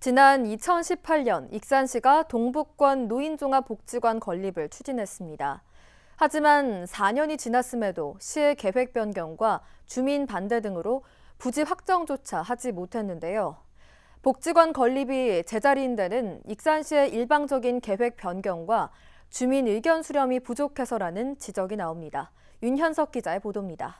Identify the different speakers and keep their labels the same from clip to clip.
Speaker 1: 지난 2018년 익산시가 동북권 노인종합복지관 건립을 추진했습니다. 하지만 4년이 지났음에도 시의 계획 변경과 주민 반대 등으로 부지 확정조차 하지 못했는데요. 복지관 건립이 제자리인 데는 익산시의 일방적인 계획 변경과 주민 의견 수렴이 부족해서라는 지적이 나옵니다. 윤현석 기자의 보도입니다.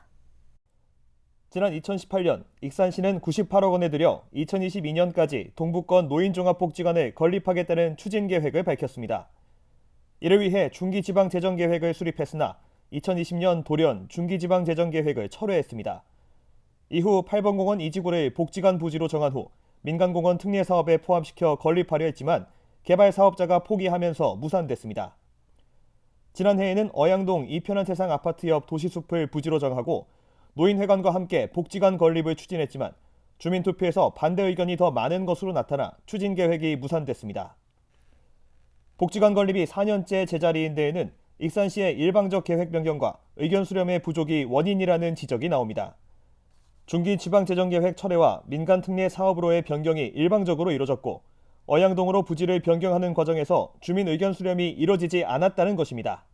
Speaker 2: 지난 2018년 익산시는 98억 원을 들여 2022년까지 동북권 노인종합복지관을 건립하겠다는 추진 계획을 밝혔습니다. 이를 위해 중기지방재정계획을 수립했으나 2020년 돌연 중기지방재정계획을 철회했습니다. 이후 8번 공원 이지구를 복지관 부지로 정한 후 민간공원 특례 사업에 포함시켜 건립하려 했지만 개발 사업자가 포기하면서 무산됐습니다. 지난해에는 어양동 이편한 세상 아파트 옆 도시숲을 부지로 정하고 노인회관과 함께 복지관 건립을 추진했지만 주민투표에서 반대 의견이 더 많은 것으로 나타나 추진 계획이 무산됐습니다. 복지관 건립이 4년째 제자리인 데에는 익산시의 일방적 계획 변경과 의견 수렴의 부족이 원인이라는 지적이 나옵니다. 중기 지방재정계획 철회와 민간 특례 사업으로의 변경이 일방적으로 이뤄졌고 어양동으로 부지를 변경하는 과정에서 주민 의견 수렴이 이뤄지지 않았다는 것입니다.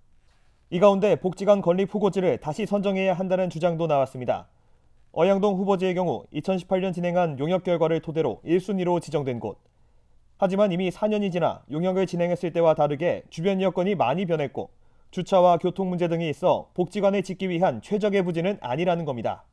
Speaker 2: 이 가운데 복지관 건립 후보지를 다시 선정해야 한다는 주장도 나왔습니다. 어양동 후보지의 경우 2018년 진행한 용역 결과를 토대로 1순위로 지정된 곳. 하지만 이미 4년이 지나 용역을 진행했을 때와 다르게 주변 여건이 많이 변했고 주차와 교통 문제 등이 있어 복지관을 짓기 위한 최적의 부지는 아니라는 겁니다.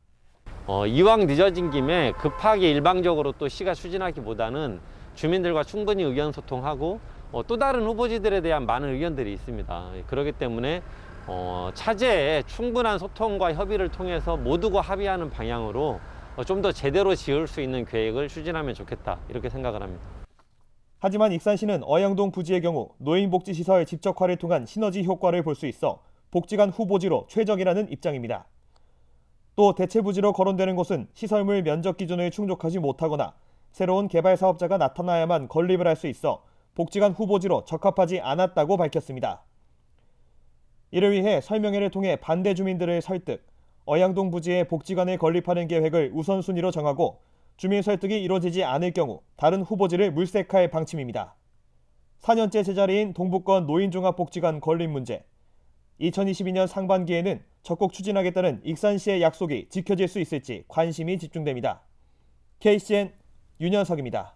Speaker 3: 어, 이왕 늦어진 김에 급하게 일방적으로 또 시가 추진하기보다는 주민들과 충분히 의견 소통하고 어, 또 다른 후보지들에 대한 많은 의견들이 있습니다. 그렇기 때문에 어, 차제에 충분한 소통과 협의를 통해서 모두가 합의하는 방향으로 어, 좀더 제대로 지을 수 있는 계획을 추진하면 좋겠다 이렇게 생각을 합니다.
Speaker 2: 하지만 익산시는 어양동 부지의 경우 노인복지시설 집적화를 통한 시너지 효과를 볼 수 있어 복지관 후보지로 최적이라는 입장입니다. 또 대체 부지로 거론되는 곳은 시설물 면적 기준을 충족하지 못하거나 새로운 개발 사업자가 나타나야만 건립을 할 수 있어 복지관 후보지로 적합하지 않았다고 밝혔습니다. 이를 위해 설명회를 통해 반대 주민들을 설득, 어양동 부지에 복지관을 건립하는 계획을 우선순위로 정하고 주민 설득이 이루어지지 않을 경우 다른 후보지를 물색할 방침입니다. 4년째 제자리인 동북권 노인종합복지관 건립 문제. 2022년 상반기에는 적극 추진하겠다는 익산시의 약속이 지켜질 수 있을지 관심이 집중됩니다. KCN 윤현석입니다.